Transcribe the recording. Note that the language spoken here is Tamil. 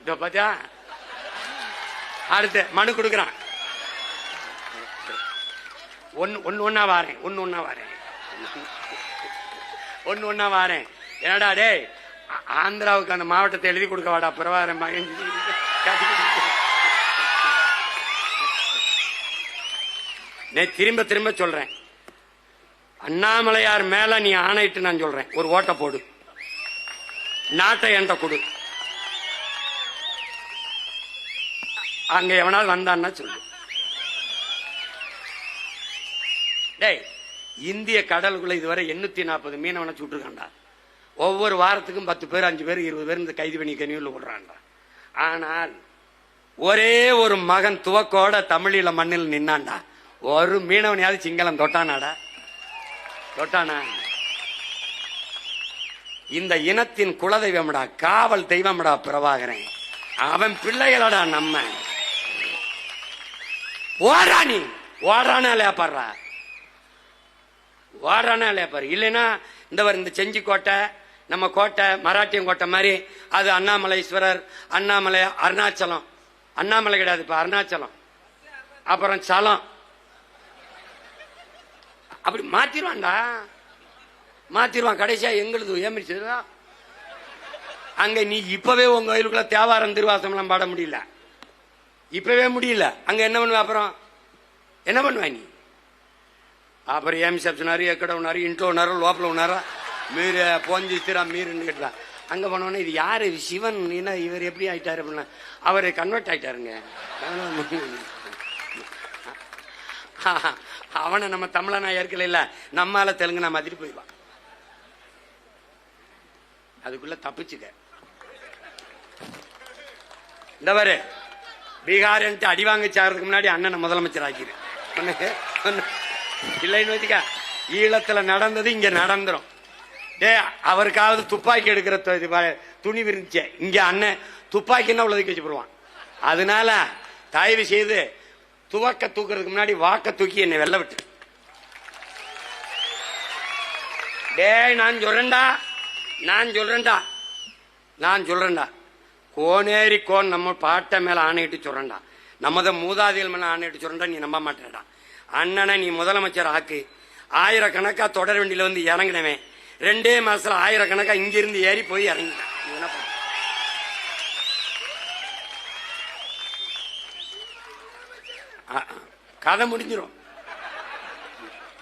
இதோ பாத்தியா? அடுத்து மனு கொடுக்குறான். ஒன்னு ஒன்னு ஒன்னா வாரேன் ஒன்னு ஒன்னா வாரேன். ஒன்னு ஒன்னா வாரேன். என்னடா டேய் ஆந்திராவுக்கு அந்த மாவட்டத்தை எழுதி கொடுக்க வாடா பிரபாரம் மகன். நே திரும்ப திரும்ப சொல்றேன். அண்ணாமலையார் மேல நீ ஆணையிட்டு நான் சொல்றேன். ஒரு ஓட்டை போடு. நாட்டை என்கிட்ட கொடு. அங்க எவனாவது வந்தான்னா சொல்லு. டேய் இந்திய கடலுக்குள்ள இதுவரை எண்ணூத்தி நாற்பது மீனவனை சுட்டுருக்காண்டா ஒவ்வொரு வாரத்துக்கும் பத்து பேர் அஞ்சு பேர் இருபது பேர் இந்த கைது பண்ணி கனியூர்ல விடுறான்டா ஆனால் ஒரே ஒரு மகன் துவக்கோட தமிழில மண்ணில் நின்னான்டா. ஒரு மீனவனையாவது சிங்களம் தொட்டானாடா. தொட்டானா? இந்த இனத்தின் குலதெய்வம்டா காவல் தெய்வம்டா பிரபாகரன். அவன் பிள்ளைகளடா நம்ம. ஓடுறா நீ. ஓடுறானா லேப்படுறா. ஓடுறானா லேப்பாரு. இல்லைன்னா இந்த வர இந்த செஞ்சி கோட்டை நம்ம கோட்டை மராட்டியம் கோட்டை மாதிரி அது அண்ணாமலைஸ்வரர் அண்ணாமலை அருணாச்சலம். அண்ணாமலை கிடையாது இப்போ அருணாச்சலம். அப்புறம் சலம். அப்படி மாத்திருவான்டா. மாத்திருவான் கடைசியா எங்களுது ஏமிச்சதுதான் அங்க நீ இப்பவே உங்க கோயிலுக்குள்ள தேவாரம் திருவாசம்லாம் பாட முடியல. இப்பவே முடியல. அங்க என்ன பண்ணுவேன் அப்புறம்? என்ன பண்ணுவேன் நீ? அப்புறம் ஏமிசாப் சொன்னாரு எக்கட உணாரு இன்ட்ல உணாரு லோப்பல உணாரா மீறு போஞ்சி திரா மீறுன்னு கேட்டான் அங்கே போனோடனே இது யார் சிவன் என்ன இவர் எப்படி ஆயிட்டாரு அப்படின்னா அவர் கன்வெர்ட் ஆயிட்டாருங்க. அவனை நம்ம தமிழனா ஏற்கல இல்ல. நம்மால தெலுங்கு நான் மாதிரி போயிடுவான். அதுக்குள்ள தப்பிச்சுக்க இந்த வரு பீகார்ன்ட்டு அடி வாங்க சாகிறதுக்கு முன்னாடி அண்ணனை முதலமைச்சர் ஆக்கிடு இல்லைன்னு வச்சுக்கா ஈழத்துல நடந்தது இங்க நடந்துரும். டே அவருக்காவது துப்பாக்கி எடுக்கிற துணி இது ப- இங்க அண்ணன் துப்பாக்கின்னா உள்ளதுக்கு வச்சு போடுவான் அதனால தயவு செய்து துவக்க தூக்குறதுக்கு முன்னாடி வாக்க தூக்கி என்னை வெள்ள விட்டு. டேய் நான் சொல்றேன்டா. நான் சொல்றேன்டா. நான் சொல்றேன்டா. கோனேரி கோன் நம்ம பாட்டை மேல ஆணையிட்டு சொல்றேன்டா. நமத மூதாதிகள் மேல ஆணையிட்டு சொல்றா நீ நம்ப மாட்டேடா அண்ணனை நீ முதலமைச்சர் ஆக்கு. ஆயிரக்கணக்கா தொடர் வண்டியில வந்து இறங்கினவன். ரெண்டே மாசத்துல ஆயிரக்கணக்கா இங்கிருந்து ஏறி போய் இறங்கிட்டான். என்ன பண்ண? கதை முடிஞ்சிரும்.